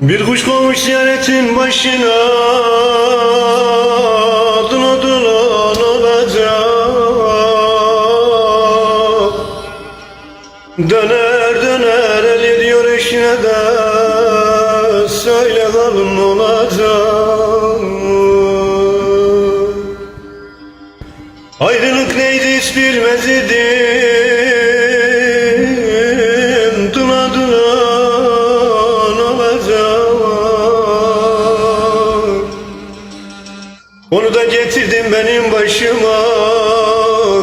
Bir kuş konmuş ziyaretin başına Dula dulan olacak. Döner döner el ediyor eşine de Söyle kalın olacak. Ayrılık neydi hiç bilmez idim Onu da getirdim benim başıma.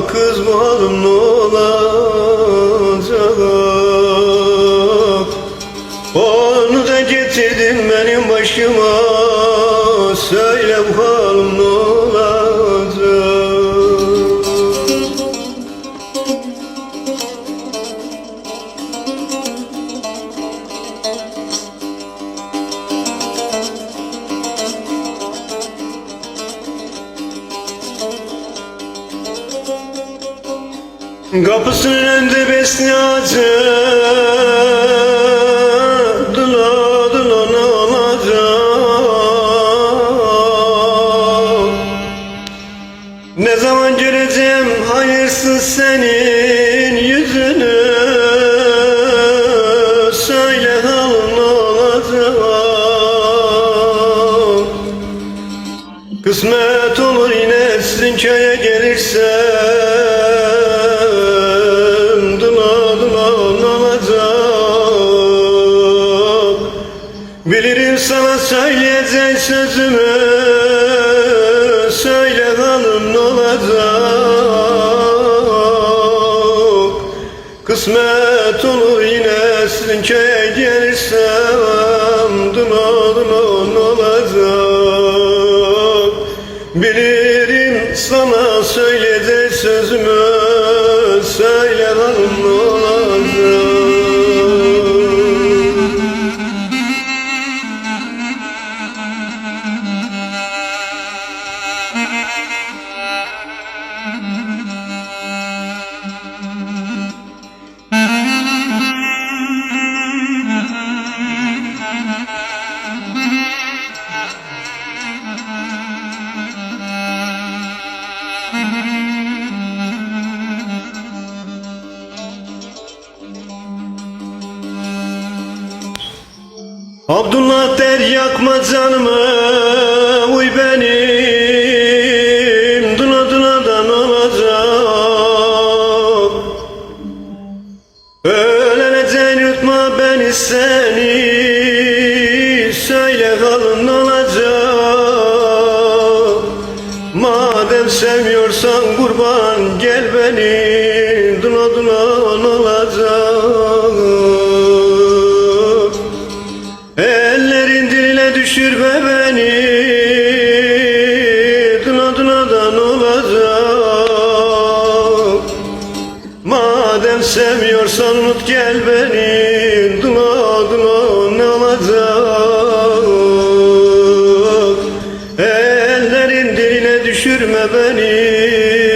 Kız bu halim ne olacak. Onu da getirdim benim başıma. Söyle bu halim ne Kapısının önünde besni ağacı. Dula dula ne olacak? Ne zaman göreceğim hayırsız senin yüzünü? Söyle halin ne olacak? Kısmet olur yine sizin köye gelirsem sana söyleyeceğim sözümü Söyle hanım ne olacak? Kısmet olur yine sizin köye gelirsem dula ne olacak? Bilirim sana söyleyeceğim sözümü Söyle hanım ne olacak Abdullah der yakma canımı Uy benim. Dula duladan olacak Öleneceksin yutma beni seni. Söyle kalın olacak Madem sevmiyorsan kurban gel beni Madem sevmiyorsan unut gel beni. Dula dula ne olacak? Ellerin diline düşürme beni